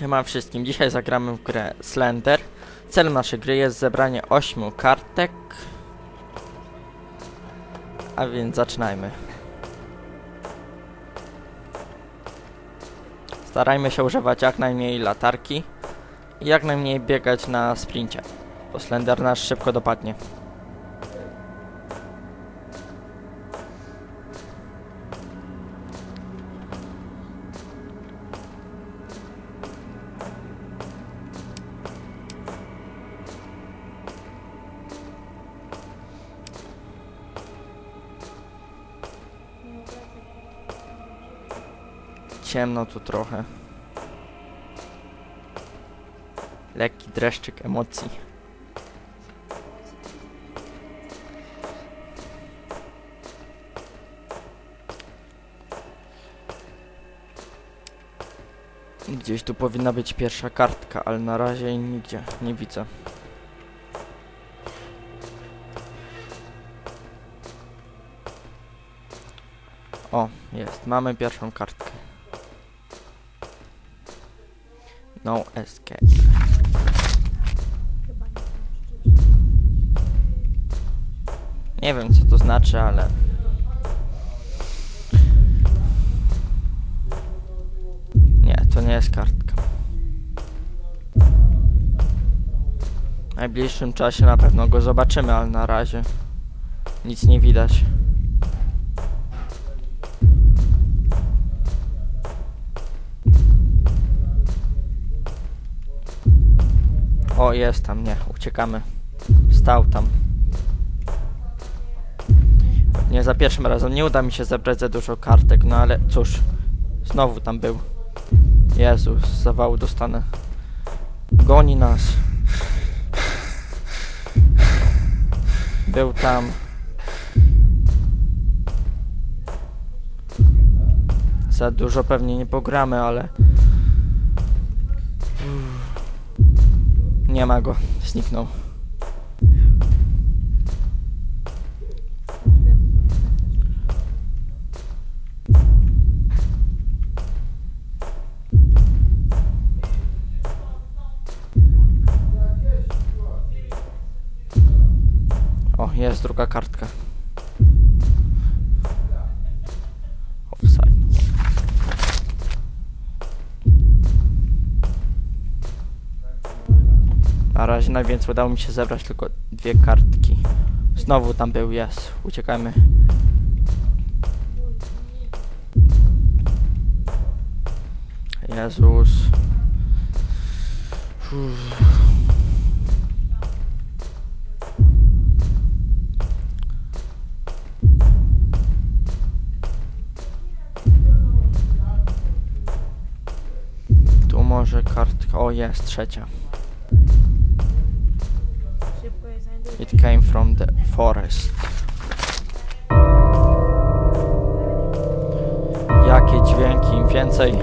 Siema wszystkim, dzisiaj zagramy w grę Slender. Celem naszej gry jest zebranie 8 kartek. A więc zaczynajmy. Starajmy się używać jak najmniej latarki i jak najmniej biegać na sprincie, bo Slender nas szybko dopadnie. Ciemno tu trochę. Lekki dreszczyk emocji. Gdzieś tu powinna być pierwsza kartka, ale na razie nigdzie nie widzę. O, jest. Mamy pierwszą kartkę. No escape. Nie wiem co to znaczy, ale... Nie, to nie jest kartka. W najbliższym czasie na pewno go zobaczymy, ale na razie nic nie widać. O, jest tam, nie, uciekamy. Stał tam. Nie za pierwszym razem nie uda mi się zebrać za dużo kartek, no ale cóż, znowu tam był. Jezus, zawału dostanę. Goni nas. Był tam. Za dużo pewnie nie pogramy, ale... Nie ma go, zniknął. O, jest druga kartka. Na razie najwięcej udało mi się zebrać tylko dwie kartki. Znowu tam był, jest. Uciekajmy. Jezus. Uff. Tu może kartka. O, jest trzecia. Szybko je znajduję. It came from the forest. Jakie dźwięki, im więcej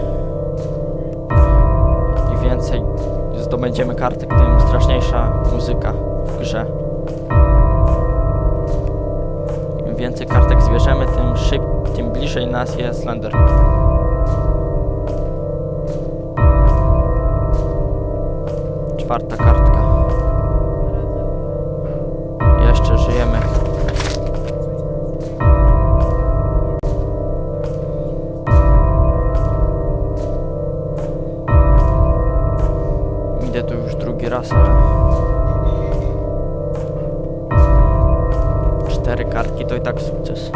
i więcej zdobędziemy kartek, tym straszniejsza muzyka w grze. Im więcej kartek zbierzemy, tym szyb, tym bliżej nas jest Slender. Czwarta kartka. Drugi raz. Cztery kartki to i tak sukces.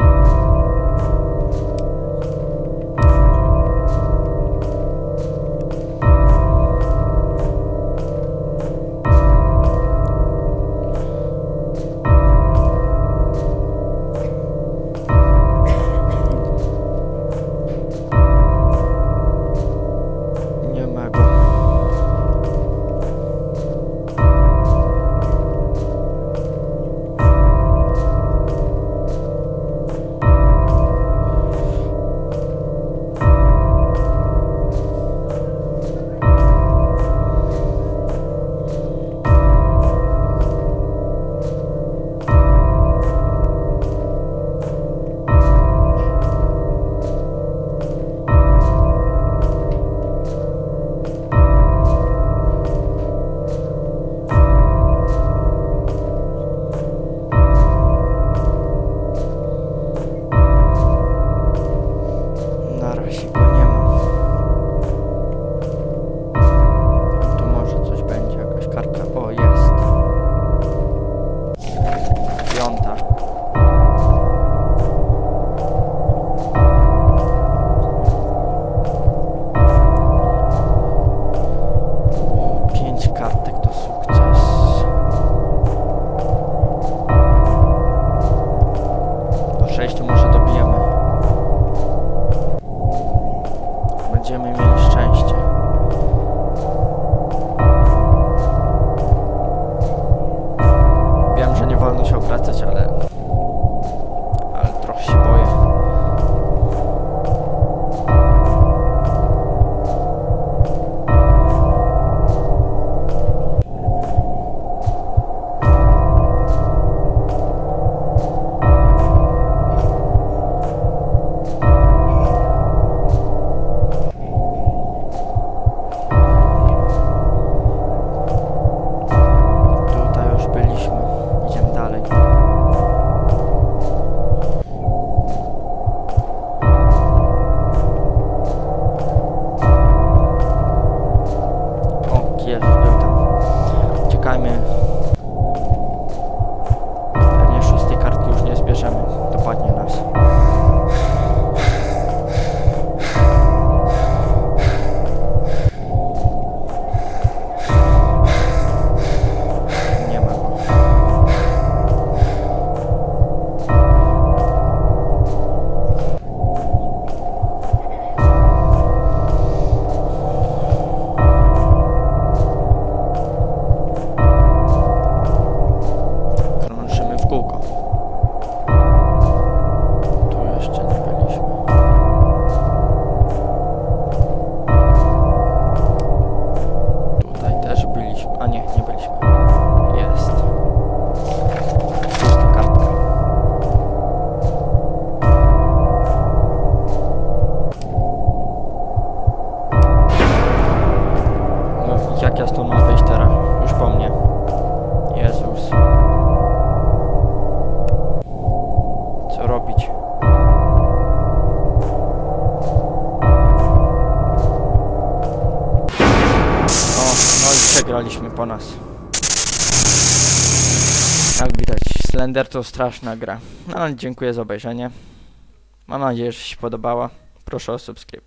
szczęście. Graliśmy po nas. Jak widać, Slender to straszna gra. No dziękuję za obejrzenie. Mam nadzieję, że się podobała. Proszę o subskrypcję.